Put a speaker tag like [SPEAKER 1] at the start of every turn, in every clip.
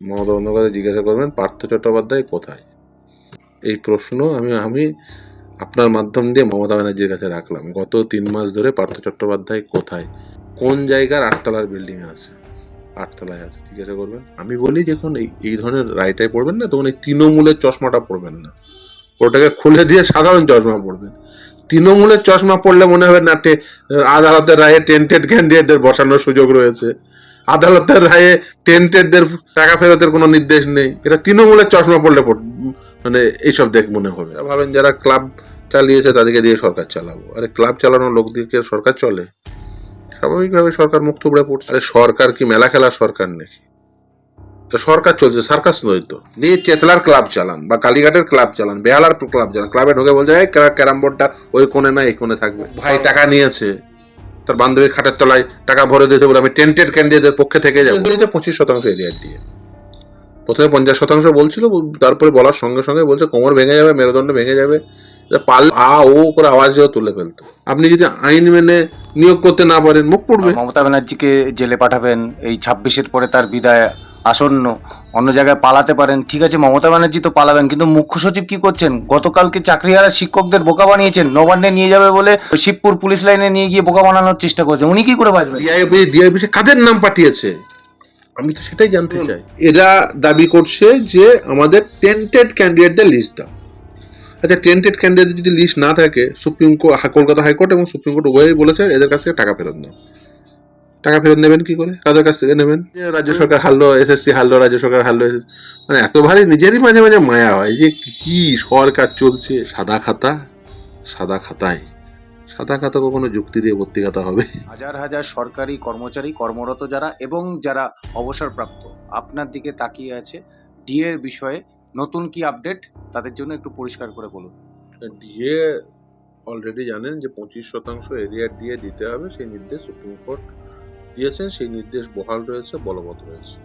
[SPEAKER 1] মমতা বন্দ্যোপাধ্যায় জিজ্ঞাসা করবেন, পার্থ চট্টোপাধ্যায় কোথায়? এই প্রশ্ন আমি আমি আপনার মাধ্যম দিয়ে মমতা ব্যানার্জির কাছে রাখলাম। গত তিন মাস ধরে পার্থ চট্টোপাধ্যায় কোথায়? কোন জায়গার আটতলার বিল্ডিং আছে? আটতলায় আছে, জিজ্ঞাসা করবেন। আমি বলি যখন এই এই ধরনের রায়টায় পড়বেন না, তখন এই তৃণমূলের চশমাটা পড়বেন না। ওটাকে খুলে দিয়ে সাধারণ চশমা পড়বেন। তৃণমূলের চশমা পড়লে মনে হবে না আদালতের রায়ে টেন্টেড ক্যান্ডিডেটদের বসানোর সুযোগ রয়েছে। আদালতের রায়ে টেন্টেডদের টাকা ফেরতের কোনো নির্দেশ নেই। এটা তৃণমূলের চশমা পড়লে পড়- মানে এইসব দেখ মনে হবে। ভাবেন যারা ক্লাব চালিয়েছে তাদেরকে দিয়ে সরকার চালাবো। আরে ক্লাব চালানোর লোক দিয়ে সরকার চলে? স্বাভাবিকভাবে সরকার মুখ থুবড়ে পড়ছে। আরে সরকার কি মেলা খেলার সরকার নাকি? তো সরকার চলছে সার্কাস নয় তো। দিয়ে চেতলার ক্লাব চালান বা কালীঘাটের ক্লাব চালান বেহালার ক্লাব চালান। ক্লাবে ঢুকে বলছে এই ক্যারাম বোর্ডটা ওই কোণে না এই কোণে থাকবে। ভাই টাকা নিয়েছে। তার বান্ধবীর খাটের তলায় টাকা ভরে দিয়েছে বলে আমি টেন্টেড ক্যান্ডিডেটের পক্ষে থেকে যাব। দিয়েছে পঁচিশ শতাংশ এরিয়ার দিয়ে। প্রথমে পঞ্চাশ শতাংশ বলছিল তারপরে বলার সঙ্গে সঙ্গে বলছে কোমর ভেঙে যাবে মেরুদণ্ড ভেঙে যাবে। পাল আ ও করে আওয়াজ তুলে ফেলতো। আপনি যদি আইন মেনে নিয়োগ করতে না পারেন মুখ পড়বে।
[SPEAKER 2] মমতা ব্যানার্জিকে জেলে পাঠাবেন এই ছাব্বিশের পরে তার বিদায় আসন্ন। অন্য জায়গায় পালাতে পারেন। ঠিক আছে মমতা ব্যানার্জি তো পালাবেন কিন্তু মুখ্য সচিব কি করছেন? গতকালকে চাকরিহারা শিক্ষকদের বোকা বানিয়েছেন নবান্নে নিয়ে যাবে বলে শিবপুর পুলিশ লাইনে নিয়ে গিয়ে বোকা বানানোর চেষ্টা করছেন উনি কি করে বাঁচবেন?
[SPEAKER 1] ডিআইবি ডিআইবি কাদের নাম পাঠিয়েছে? আমি তো সেটাই জানতে চাই। এরা দাবি করছে যে আমাদের টেন্টেড ক্যান্ডিডেটদের লিস্ট দাও। আচ্ছা টেন্টেড ক্যান্ডিডেট যদি লিস্ট না থাকে supreme court Kolkata high court এবং সুপ্রিম কোর্ট উভয়ই বলেছে এদের কাছ থেকে টাকা ফেরত নাও। টাকা ফেরত নেবেন কি করে? কাদের কাছ থেকে নেবেন? রাজ্য সরকার হারলো এসএসসি হারলো রাজ্য সরকার হারলো মানে এত ভারী নিজেরই মাঝে মাঝে মায়া হয় যে কি সরকার চলছে। সাদা খাতা? সাদা খাতায়। সাদা খাতা কখনো যুক্তি দিয়ে ভর্তি খাতা হবে?
[SPEAKER 2] হাজার হাজার সরকারি কর্মচারী কর্মরত যারা এবং যারা অবসরপ্রাপ্ত আপনার দিকে তাকিয়ে আছে। ডিএর বিষয়ে নতুন কি আপডেট তাদের জন্য একটু পরিষ্কার করে বলুন।
[SPEAKER 1] ডিএ অলরেডি জানেন যে পঁচিশ শতাংশ এরিয়া দিয়ে দিতে হবে, সেই নির্দেশ সুপ্রিম কোর্ট দিয়েছেন, সেই নির্দেশ বহাল রয়েছে, বলবৎ রয়েছে।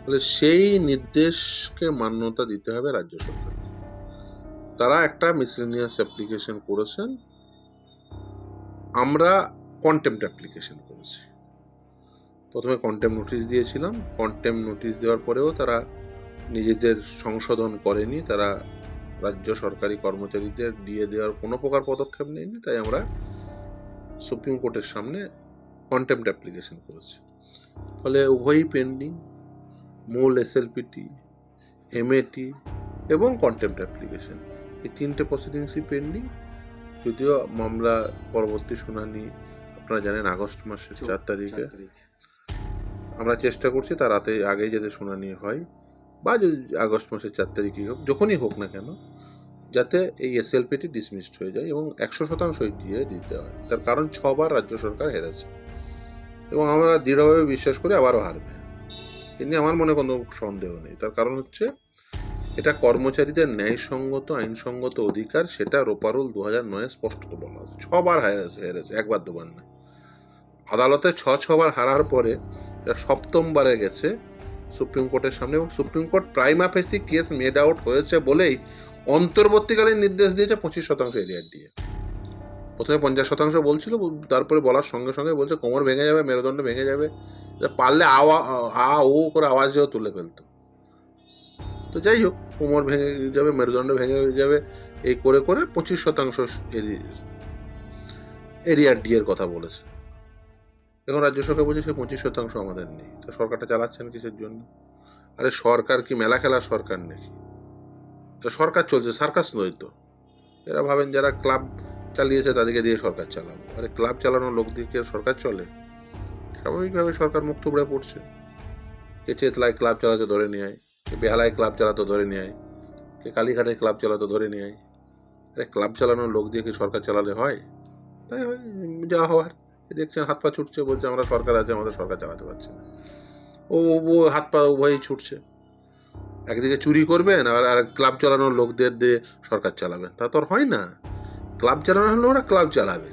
[SPEAKER 1] তাহলে সেই নির্দেশকে মান্যতা দিতে হবে রাজ্য সরকার তারা একটা মিসলিনিয়াস অ্যাপ্লিকেশন করেছেন। আমরা কন্টেম্পট অ্যাপ্লিকেশন করেছি। প্রথমে কন্টেম্প নোটিশ দিয়েছিলাম। কন্টেম্প নোটিশ দেওয়ার পরেও তারা নিজেদের সংশোধন করেনি তারা রাজ্য সরকারি কর্মচারীদের দিয়ে দেওয়ার কোনো প্রকার পদক্ষেপ নেয়নি তাই আমরা সুপ্রিম কোর্টের সামনে কন্টেম্পট অ্যাপ্লিকেশন করেছি। ফলে উভয়ই পেন্ডিং মূল এসএলপিটি এমএটি এবং কন্টেম্পট অ্যাপ্লিকেশন এই তিনটে প্রসিডিংসই পেন্ডিং যদিও মামলা পরবর্তী শুনানি আপনারা জানেন আগস্ট মাসের চার তারিখে। আমরা চেষ্টা করছি তার রাতে আগেই যাতে শুনানি হয়। বা যদি আগস্ট মাসের চার তারিখই হোক, যখনই হোক না কেন, যাতে এই এসএলপিটি ডিসমিসড হয়ে যায় এবং একশো শতাংশ দিয়ে দিতে হয়। তার কারণ ছবার রাজ্য সরকার হেরেছে। এবং আমরা দৃঢ়ভাবে বিশ্বাস করি আবারও হারবে। এ নিয়ে আমার মনে কোনো সন্দেহ নেই। তার কারণ হচ্ছে, এটা কর্মচারীদের ন্যায়সঙ্গত, আইনসঙ্গত অধিকার, সেটা রোপারুল দু হাজার নয়ে স্পষ্ট বলা আছে। ছবার হেরেছে হেরেছে, একবার দুবার না। আদালতে ছ, ছবার হারার পরে, এটা সপ্তমবারে গেছে। সুপ্রিম কোর্টের সামনে এবং supreme court prima facie case made out হয়েছে বলেই অন্তর্বর্তীকালীন নির্দেশ দিয়েছে পঁচিশ শতাংশ এরিয়ার দিয়ে। প্রথমে পঞ্চাশ শতাংশ বলছিল, তারপরে বলার সঙ্গে সঙ্গে বলছে কোমর ভেঙে যাবে, মেরুদণ্ড ভেঙে যাবে পারলে আওয়া, আ ও করে আওয়াজ দিয়েও তুলে ফেলতো। তো যাই হোক, কোমর ভেঙে যাবে, মেরুদণ্ড ভেঙে যাবে, এই করে করে পঁচিশ শতাংশ এরিয়ার ডি এর কথা বলেছে। এখন রাজ্য সরকার বলছে সে পঁচিশ শতাংশ আমাদের নেই। তো সরকারটা চালাচ্ছেন কিসের জন্য? আরে সরকার কি মেলা খেলার সরকার নাকি? তো সরকার চলছে, সার্কাস নয় তো। এরা ভাবেন যারা ক্লাব চালিয়েছে তাদেরকে দিয়ে সরকার চালাবো আরে ক্লাব চালানোর লোক দিয়ে সরকার চলে? স্বাভাবিকভাবে সরকার মুখ থুবড়ে পড়ছে। কে চেতলায় ক্লাব চালাতে ধরে নিয়ে আয়, কে বেহালায় ক্লাব চালাতে ধরে নিয়ে আয়, কে কালীঘাটে ক্লাব চালাতে ধরে নিয়ে আয়। আরে ক্লাব চালানোর লোক দিয়ে কি সরকার চালালে হয়? তাই হয়, যা হওয়ার। দেখছেন হাত পা ছুটছে বলছে, আমরা সরকার আছে, আমাদের সরকার চালাতে পারছে না। ও হাত পা উভয়ই ছুটছে। একদিকে চুরি করবেন, আর আর ক্লাব চালানোর লোকদের দিয়ে সরকার চালাবেন। তা তো আর হয় না। ক্লাব চালানো হলে ওরা ক্লাব চালাবে।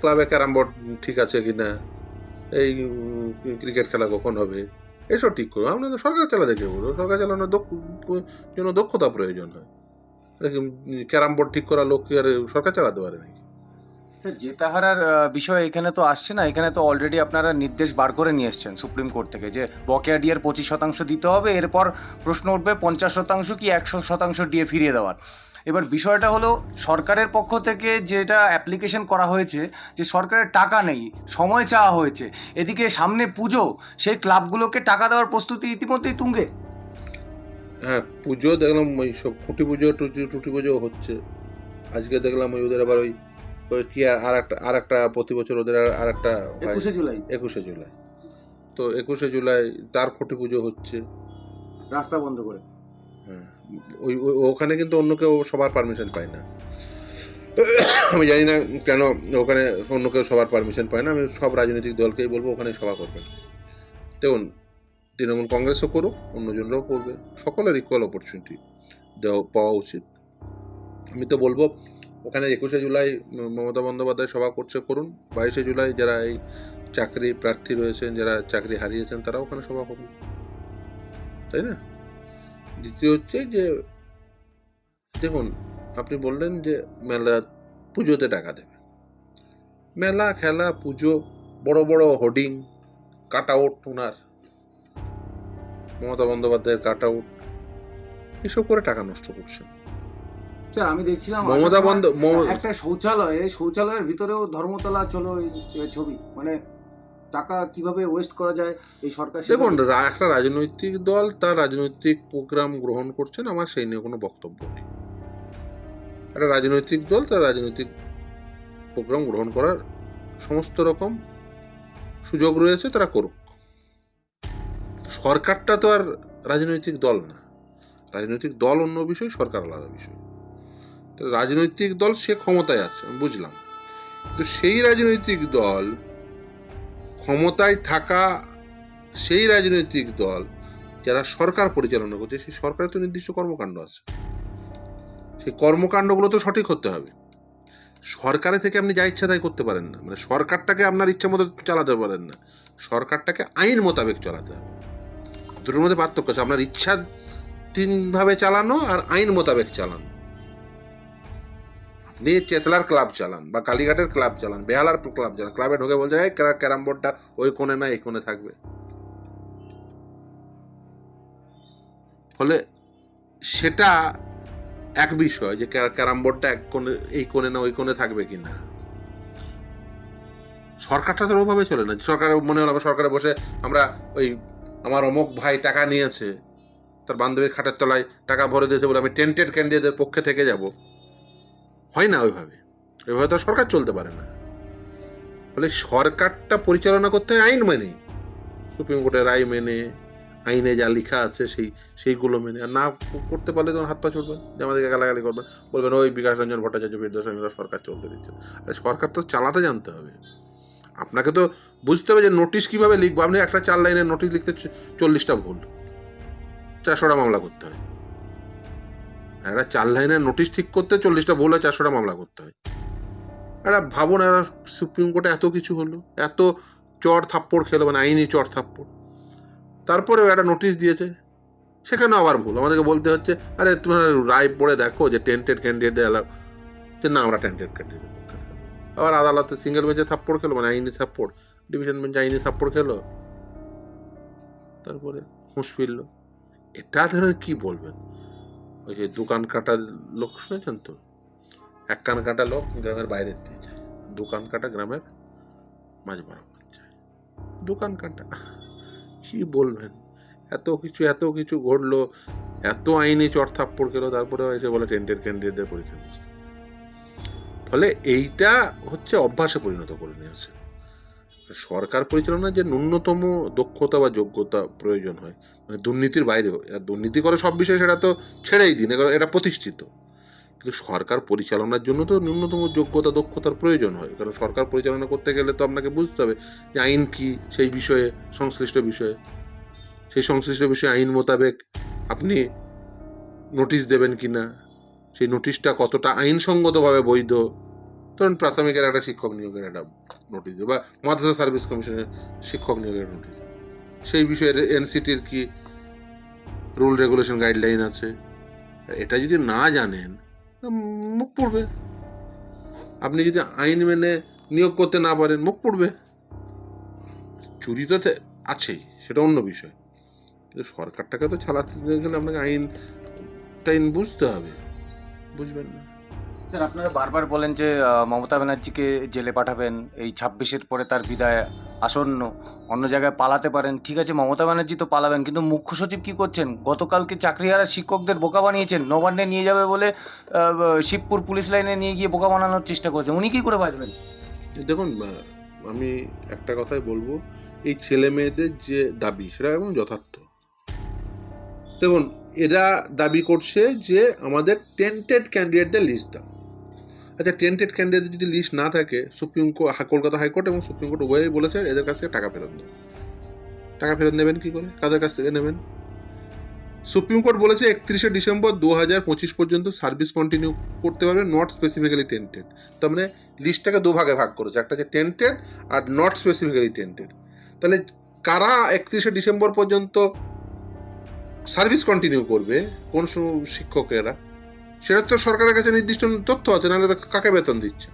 [SPEAKER 1] ক্লাবে ক্যারাম বোর্ড ঠিক আছে কি না? এই ক্রিকেট খেলা কখন হবে? এসব ঠিক করব আমরা তো সরকার চালাতে কে বলব। সরকার চালানোর জন্য দক্ষতা প্রয়োজন হয়। ক্যারাম বোর্ড ঠিক করা লোক কি আর সরকার চালাতে পারে নাকি?
[SPEAKER 2] স্যার, জেতাহারার বিষয় এখানে তো আসছে না। এখানে তো অলরেডি আপনারা নির্দেশ বার করে নিয়ে এসছেন সুপ্রিম কোর্ট থেকে যে বকেয়া ডিএর পঁচিশ শতাংশ দিতে হবে। এরপর প্রশ্ন উঠবে পঞ্চাশ শতাংশ কি একশো শতাংশ ডিএ ফিরিয়ে দেওয়ার। এবার বিষয়টা হলো সরকারের পক্ষ থেকে যেটা অ্যাপ্লিকেশন করা হয়েছে যে সরকারের টাকা নেই, সময় চাওয়া হয়েছে, এদিকে সামনে পুজো, সেই ক্লাবগুলোকে টাকা দেওয়ার প্রস্তুতি ইতিমধ্যেই তুঙ্গে।
[SPEAKER 1] হ্যাঁ পুজো দেখলাম ওই সব খুঁটি পুজো টুটি টুটি পুজো হচ্ছে। আজকে দেখলাম ওই ওদের আবার ওই কি আর একটা আর একটা প্রতি বছর ওদের আর একটা
[SPEAKER 2] একুশে জুলাই।
[SPEAKER 1] একুশে জুলাই। তো একুশে জুলাই তার খুঁটি পুজো হচ্ছে।
[SPEAKER 2] রাস্তা বন্ধ করে।
[SPEAKER 1] হ্যাঁ ওই ওই- ওখানে কিন্তু অন্য কেউ সবার পারমিশন পায় না। আমি জানি না কেন ওখানে অন্য কেউ সবার পারমিশন পায় না। আমি সব রাজনৈতিক দলকেই বলব ওখানে সভা করবেন। দেখুন তৃণমূল কংগ্রেসও করুক অন্যজনরাও করবে। সকলের ইকুয়াল অপরচুনিটি দেওয়া পাওয়া উচিত। আমি তো বলব ওখানে একুশে জুলাই মমতা বন্দ্যোপাধ্যায় সভা করছে, করুন। বাইশে জুলাই যারা এই চাকরি প্রার্থী রয়েছেন, যারা চাকরি হারিয়েছেন তারা ওখানে সভা করুন। তাই না? দ্বিতীয় হচ্ছে যে, দেখুন, আপনি বললেন যে মেলা পুজোতে টাকা দেবে। মেলা, খেলা, পুজো, বড় বড় হোর্ডিং কাট আউট ওনার মমতা বন্দ্যোপাধ্যায়ের কাট আউট এসব করে টাকা নষ্ট করছেন।
[SPEAKER 2] স্যার আমি দেখছিলাম
[SPEAKER 1] মমতা মম-
[SPEAKER 2] একটা শৌচালয়ে শৌচালয়ের ভিতরেও ধর্মতলা চলো ছবি। মানে টাকা কীভাবে ওয়েস্ট করা যায় এই সরকার
[SPEAKER 1] দেখুন একটা রাজনৈতিক দল তার রাজনৈতিক প্রোগ্রাম গ্রহণ করছেন আমার সেই নিয়ে কোনো বক্তব্য নেই। একটা রাজনৈতিক দল তার রাজনৈতিক প্রোগ্রাম গ্রহণ করার সমস্ত রকম সুযোগ রয়েছে তারা করুক। সরকারটা তো আর রাজনৈতিক দল না। রাজনৈতিক দল অন্য বিষয় সরকার আলাদা বিষয়। রাজনৈতিক দল সে ক্ষমতায় আছে বুঝলাম। তো সেই রাজনৈতিক দল ক্ষমতায় থাকা সেই রাজনৈতিক দল যারা সরকার পরিচালনা করছে, সেই সরকারের তো নির্দিষ্ট কর্মকাণ্ড আছে। সেই কর্মকাণ্ডগুলো তো সঠিক হতে হবে। সরকারে থেকে আপনি যা ইচ্ছা তাই করতে পারেন না। মানে সরকারটাকে আপনার ইচ্ছা মতো চালাতে পারেন না। সরকারটাকে আইন মোতাবেক চালাতে হবে। দুটোর মধ্যে পার্থক্য আছে। আপনার ইচ্ছা তিনভাবে চালানো আর আইন মোতাবেক চালানো। আপনি চেতলার ক্লাব চালান বা কালীঘাটের ক্লাব চালান, বেহালার ক্লাব চালান। ক্লাবে ঢুকে বলছে, এই ক্যারা- ক্যারাম বোর্ডটা ওই কোণে না, এই কোণে থাকবে। ফলে সেটা এক বিষয় যে ক্যা- ক্যারাম বোর্ডটা এক কোণে, এই কোণে না, ওই কোণে থাকবে কি না সরকারটা তো ওভাবে চলে না। সরকার মনে হলো সরকারে বসে আমরা ওই আমার অমুক ভাই টাকা নিয়েছে, তার বান্ধবীর খাটের তলায় টাকা ভরে দিয়েছে বলে আমি টেন্টেড ক্যান্ডিডেটের পক্ষে থেকে যাব। হয় না ওইভাবে। ওইভাবে তো সরকার চলতে পারে না। ফলে সরকারটা পরিচালনা করতে হয় আইন মেনে। সুপ্রিম কোর্টের রায় মেনে, আইনে যা লেখা আছে সেই, সেইগুলো মেনে। আর না করতে পারলে তখন হাত পা ছুটবেন যে আমাদেরকে গালাগালি করবেন বলবেন, ওই বিকাশ রঞ্জন ভট্টাচার্য বিদ্যাসাগর সরকার চলতে দিচ্ছে। আরে সরকার তো চালাতে জানতে হবে। আপনাকে তো বুঝতে হবে যে নোটিশ কীভাবে লিখব। আপনি একটা চার লাইনের নোটিশ লিখতে চল্লিশটা ভুল। চারশোটা মামলা করতে হয়। একটা চার লাইনের নোটিশ ঠিক করতে চল্লিশটা ভুল হয় চারশোটা মামলা করতে হয়। একটা ভাবুন এরা সুপ্রিম কোর্টে এত কিছু হলো, এত চড় থাপ্পড় খেলো মানে আইনি চড় থাপ্পড়। তারপরেও একটা নোটিশ দিয়েছে, সেখানেও আবার ভুল। আমাদেরকে বলতে হচ্ছে, আরে তোমার রায় পড়ে দেখো যে টেন্টেড ক্যান্ডিডেট অ্যালাউ যে না, আমরা টেন্টেড ক্যান্ডিডেট আবার আদালতে সিঙ্গেল বেঞ্চে থাপ্পড় খেলো মানে আইনি থাপ্পড়। ডিভিশন বেঞ্চে আইনি থাপ্পড় খেলো। তারপরে হুঁশ ফিরল। এটা ধরে কি বলবেন? ওই যে দোকান কাটা লোক শুনেছেন তো? এক কান কাটা লোক গ্রামের বাইরে দিয়ে যায়। দোকান কাটা গ্রামের মাঝ বরাবর যায়। দোকান কাটা, কি বলবেন? এত কিছু এত কিছু ঘটলো, এত আইনি চড় থাপ্পড় খেলো তারপরে এসে বলে টেন্টেড ক্যান্ডিডেটদের পরীক্ষা ফলে এইটা হচ্ছে অভ্যাসে পরিণত করে নিয়েছে। সরকার পরিচালনায় যে ন্যূনতম দক্ষতা বা যোগ্যতা প্রয়োজন হয় মানে দুর্নীতির বাইরেও দুর্নীতি করে সব বিষয়ে সেটা তো ছেড়েই দিন এটা প্রতিষ্ঠিত। কিন্তু সরকার পরিচালনার জন্য তো ন্যূনতম যোগ্যতা, দক্ষতার প্রয়োজন হয়, কারণ সরকার পরিচালনা করতে গেলে তো আপনাকে বুঝতে হবে যে আইন কি, সেই বিষয়ে, সংশ্লিষ্ট বিষয়ে। সেই সংশ্লিষ্ট বিষয়ে আইন মোতাবেক আপনি নোটিশ দেবেন কি না সেই নোটিশটা কতটা আইনসঙ্গতভাবে বৈধ ধরুন প্রাথমিকের একটা শিক্ষক নিয়োগের একটা নোটিশ বা মাদ্রাসা সার্ভিস কমিশনের শিক্ষক নিয়োগের নোটিশ সেই বিষয়ে এনসিটির কি রুল রেগুলেশন গাইডলাইন আছে? এটা যদি না জানেন মুখ পড়বে। আপনি যদি আইন মেনে নিয়োগ করতে না পারেন, মুখ পড়বে। চুরি তো আছেই, সেটা অন্য বিষয়। কিন্তু সরকারটাকে তো চালাতে গেলে আপনাকে আইন টাইন বুঝতে হবে। বুঝবেন না।
[SPEAKER 2] স্যার, আপনারা বারবার বলেন যে মমতা ব্যানার্জিকে জেলে পাঠাবেন, এই ছাব্বিশের পরে তার বিদায় আসন্ন, অন্য জায়গায় পালাতে পারেন। ঠিক আছে, মমতা ব্যানার্জি তো পালাবেন, কিন্তু মুখ্য সচিব কি করছেন? গতকালকে চাকরিহারা শিক্ষকদের বোকা বানিয়েছেন, নবান্নে নিয়ে যাবে বলে শিবপুর পুলিশ লাইনে নিয়ে গিয়ে বোকা বানানোর চেষ্টা করেছেন। উনি কি করে বাঁচবেন?
[SPEAKER 1] দেখুন আমি একটা কথাই বলব, এই ছেলে মেয়েদের যে দাবি, সেটা এবং যথার্থ। দেখুন, এরা দাবি করছে যে, আমাদের টেন্টেড ক্যান্ডিডেটদের লিস্ট দাও। আচ্ছা টেন্টেড ক্যান্ডিডেট যদি লিস্ট না থাকে, supreme court Kolkata high court এবং সুপ্রিম কোর্ট উভয়ই বলেছে এদের কাছ থেকে টাকা ফেরত নেবে টাকা ফেরত নেবেন কি করে? কাদের কাছ থেকে নেবেন? সুপ্রিম কোর্ট বলেছে একত্রিশে ডিসেম্বর দু হাজার পঁচিশ পর্যন্ত সার্ভিস কন্টিনিউ করতে পারবে নট স্পেসিফিক্যালি টেন্টেড তার মানে লিস্টটাকে দুভাগে ভাগ করেছে, একটা হচ্ছে টেন্টেড আর নট স্পেসিফিক্যালি টেন্টেড তাহলে কারা একত্রিশে ডিসেম্বর পর্যন্ত সার্ভিস কন্টিনিউ করবে? কোন শিক্ষকেরা? সেটা তো সরকারের কাছে নির্দিষ্ট তথ্য আছে নাহলে তো কাকে বেতন দিচ্ছে?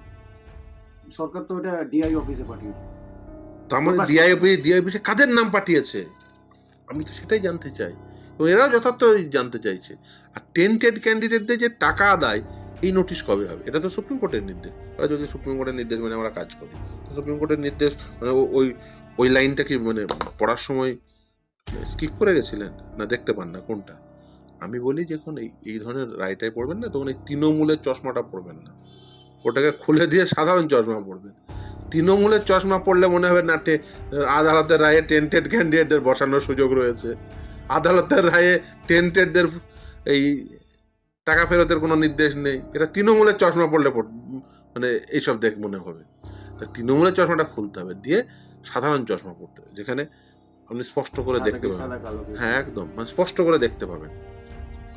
[SPEAKER 2] সরকার তো এটা ডিআই অফিসে পাঠিয়েছে।
[SPEAKER 1] তার মানে
[SPEAKER 2] প্রকাশ-
[SPEAKER 1] ডিআইপি ডিআইপিসে কাদের নাম পাঠিয়েছে? আমি তো সেটাই জানতে চাই। এবং এরাও যথার্থ জানতে চাইছে। আর টেন্টেড ক্যান্ডিডেটদের যে টাকা আদায় এই নোটিশ কবে হবে? এটা তো সুপ্রিম কোর্টের নির্দেশ। ওরা যদি সুপ্রিম কোর্টের নির্দেশ মানে আমরা কাজ করি তো সুপ্রিম কোর্টের নির্দেশ মানে ওই ওই লাইনটা কি মানে পড়ার সময় স্কিপ করে গেছিলেন? না দেখতে পান না কোনটা? আমি বলি যখন এই এই ধরনের রায়টায় পড়বেন না তখন এই তৃণমূলের চশমাটা পড়বেন না। ওটাকে খুলে দিয়ে সাধারণ চশমা পড়বেন। তৃণমূলের চশমা পড়লে মনে হবে না আদালতের রায়ে টেন্টেড ক্যান্ডিডেটদের বসানোর সুযোগ রয়েছে। আদালতের রায়ে টেন্টেডদের এই টাকা ফেরতের কোনো নির্দেশ নেই। এটা তৃণমূলের চশমা পড়লে পড়- মানে এইসব দেখ মনে হবে। তা তৃণমূলের চশমাটা খুলতে হবে দিয়ে সাধারণ চশমা পড়তে হবে যেখানে আপনি স্পষ্ট করে দেখতে পাবেন। হ্যাঁ একদম মানে স্পষ্ট করে দেখতে পাবেন।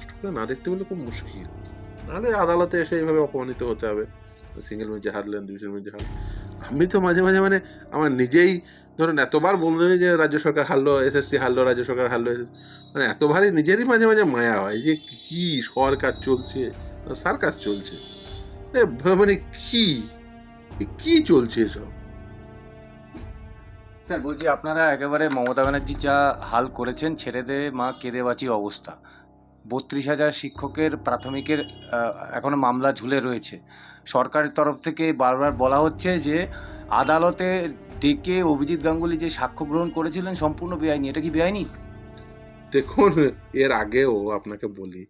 [SPEAKER 1] স্পষ্ট না দেখতে পেলে খুব মুশকিল। নাহলে আদালতে এসে এইভাবে অপমানিত হতে হবে। সিঙ্গেল ম্যাচে হারলেন ডিভিশন ম্যাচে হারলেন আমি তো মাঝে মাঝে মানে আমার নিজেই ধরুন এতবার বললেন যে রাজ্য সরকার হারলো, এসএসসি হারলো, রাজ্য সরকার হারলো SSC মানে এতবারই নিজেরই মাঝে মাঝে মায়া হয় যে কি সরকার চলছে সার্কাস চলছে। মানে কি? কি চলছে এসব?
[SPEAKER 2] স্যার, বলছি আপনারা একেবারে মমতা ব্যানার্জি যা হাল করেছেন, ছেড়ে দে, মা, কেঁদে বাঁচি অবস্থা। বত্রিশ হাজার শিক্ষকের প্রাথমিকের আহ, এখনও মামলা ঝুলে রয়েছে। সরকারের তরফ থেকে বারবার বলা হচ্ছে যে আদালতে ডেকে অভিজিৎ গাঙ্গুলি যে সাক্ষ্য গ্রহণ করেছিলেন সম্পূর্ণ বেআইনি। এটা কি বেআইনি?
[SPEAKER 1] দেখুন এর আগেও আপনাকে বলি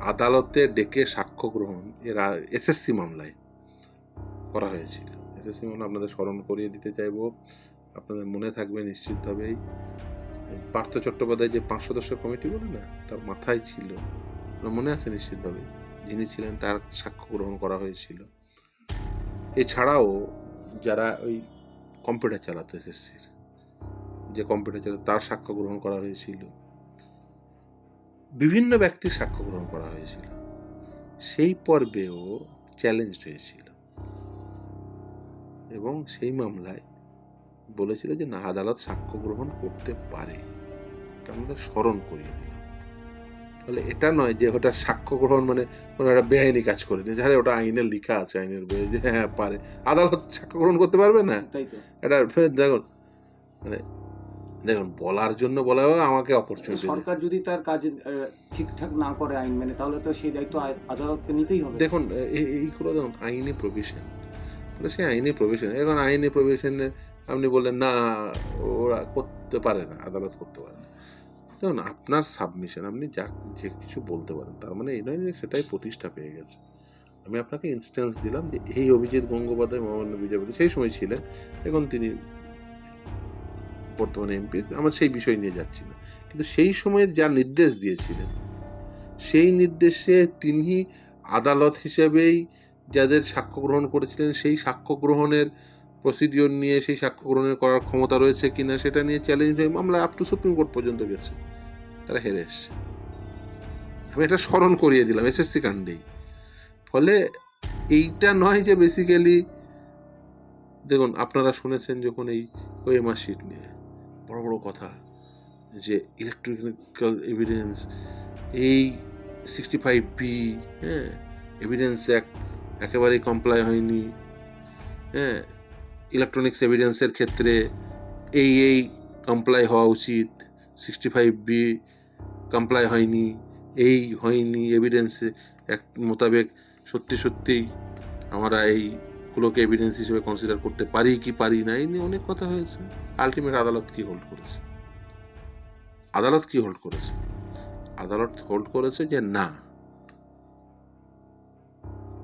[SPEAKER 1] আদালতে ডেকে সাক্ষ্য গ্রহণ এর এসএসসি মামলায় করা হয়েছিল। এসএসসি মামলা আপনাদের স্মরণ করিয়ে দিতে চাইব। আপনাদের মনে থাকবে নিশ্চিতভাবেই। পার্থ চট্টোপাধ্যায় যে পাঁচ সদস্য কমিটি বলে না, তার মাথায় ছিল, মনে আছে নিশ্চিতভাবে, যিনি ছিলেন তার সাক্ষ্য গ্রহণ করা হয়েছিল। এছাড়াও যারা ওই কম্পিউটার চালাতো এসএসসির, যে কম্পিউটার চালাতো, তার সাক্ষ্য গ্রহণ করা হয়েছিল। বিভিন্ন ব্যক্তির সাক্ষ্য গ্রহণ করা হয়েছিল। সেই পর্বেও চ্যালেঞ্জ হয়েছিল। এবং সেই মামলায় বলেছিল যে না আদালত সাক্ষ্য গ্রহণ করতে পারে। এটা আমাদের স্মরণ করিয়ে দিলাম। ফলে এটা নয় যে ওটা সাক্ষ্য গ্রহণ মানে কোনো একটা বেআইনি কাজ করে। নিয়ে যাহলে ওটা আইনে লেখা আছে আইনের বইয়ে যে হ্যাঁ পারে। আদালত সাক্ষ্য গ্রহণ করতে পারবে না?
[SPEAKER 2] তাই
[SPEAKER 1] এটা দেখুন মানে দেখুন বলার জন্য বলা হয় আমাকে অপরচুনিটি
[SPEAKER 2] সরকার যদি তার কাজ ঠিকঠাক না করে আইন মেনে তাহলে তো সেই দায়িত্ব আদালতকে নিতেই হবে।
[SPEAKER 1] দেখুন এইগুলো দেখুন আইনি প্রভিশন। সেই আইনি প্রভিশন। এখন আইনি প্রভিশনে আপনি বললেন, না, ওরা করতে পারে না, আদালত করতে পারে না। দেখুন, আপনার সাবমিশন আপনি যা, যে কিছু বলতে পারেন, তার মানে এই নয় যে সেটাই প্রতিষ্ঠা পেয়ে গেছে। আমি আপনাকে ইনস্ট্যান্স দিলাম যে এই অভিজিৎ গঙ্গোপাধ্যায়, মহামান্য বিজেপি সেই সময় ছিলেন, এখন তিনি বর্তমানে এমপি আমরা সেই বিষয় নিয়ে যাচ্ছি না। কিন্তু সেই সময়ের যা নির্দেশ দিয়েছিলেন, সেই নির্দেশে তিনি আদালত হিসেবেই যাদের সাক্ষ্য গ্রহণ করেছিলেন, সেই সাক্ষ্য গ্রহণের প্রসিডিওর নিয়ে সেই সাক্ষ্য গ্রহণের করার ক্ষমতা রয়েছে কিনা সেটা নিয়ে চ্যালেঞ্জ হয়ে মামলা আপ টু সুপ্রিম কোর্ট পর্যন্ত গেছে। তারা হেরে এসছে। আমি এটা স্মরণ করিয়ে দিলাম এসএসসি কাণ্ডেই। ফলে এইটা নয় যে বেসিক্যালি দেখুন, আপনারা শুনেছেন যখন এই ওএমআর শিট নিয়ে, বড় বড় কথা যে ইলেকট্রিক্যাল এভিডেন্স এই সিক্সটি ফাইভ বি হ্যাঁ এভিডেন্স অ্যাক্ট একেবারেই কমপ্লাই হয়নি হ্যাঁ ইলেকট্রনিক্স এভিডেন্সের ক্ষেত্রে এই এই কমপ্লাই হওয়া উচিত। সিক্সটি ফাইভ বি কমপ্লাই হয়নি, এই হয়নি এভিডেন্সে এক মোতাবেক সত্যি সত্যিই আমরা এইগুলোকে এভিডেন্স হিসেবে কনসিডার করতে পারি কি পারি না, এই নিয়ে অনেক কথা হয়েছে। আলটিমেট আদালত কি হোল্ড করেছে? আদালত কি হোল্ড করেছে? আদালত হোল্ড করেছে যে না,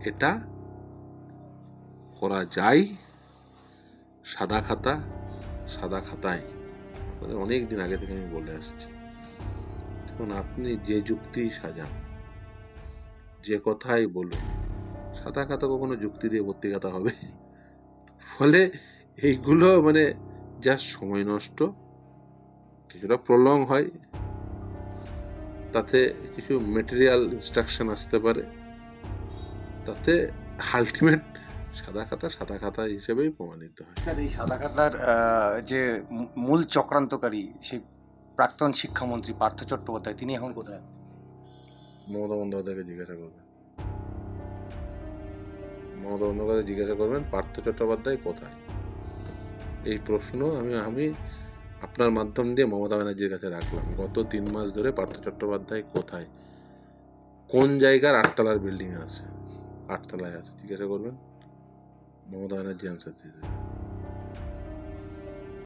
[SPEAKER 1] এটা করা যায় সাদা খাতা, সাদা খাতায়। আপনাদের অনেক দিন আগে থেকে আমি বলে আসছি। এখন আপনি যে যুক্তি সাজান, যে কথাই বলুন, সাদা খাতা কখনো যুক্তি দিয়ে ভর্তি খাতা হবে? ফলে এইগুলো মানে যা সময় নষ্ট, কিছুটা প্রলং হয়, তাতে কিছু মেটেরিয়াল ইনস্ট্রাকশন আসতে পারে, তাতে আলটিমেট সাদা খাতা সাদা খাতা হিসেবেই প্রমাণিত হয়।
[SPEAKER 2] স্যার এই সাদা খাতার যে মূল চক্রান্তকারী সেই প্রাক্তন শিক্ষামন্ত্রী পার্থ চট্টোপাধ্যায় তিনি এখন কোথায়?
[SPEAKER 1] মমতা বন্দ্যোপাধ্যায়কে জিজ্ঞাসা করবেন। মমতা বন্দ্যোপাধ্যায় জিজ্ঞাসা করবেন পার্থ চট্টোপাধ্যায় কোথায়? এই প্রশ্ন আমি আমি আপনার মাধ্যম দিয়ে মমতা ব্যানার্জির কাছে রাখলাম। গত তিন মাস ধরে পার্থ চট্টোপাধ্যায় কোথায়? কোন জায়গার আটতলার বিল্ডিং আছে? আটতলায় আছে জিজ্ঞাসা করবেন। মমতা ব্যানার্জি অ্যান্সার দিয়ে দেবে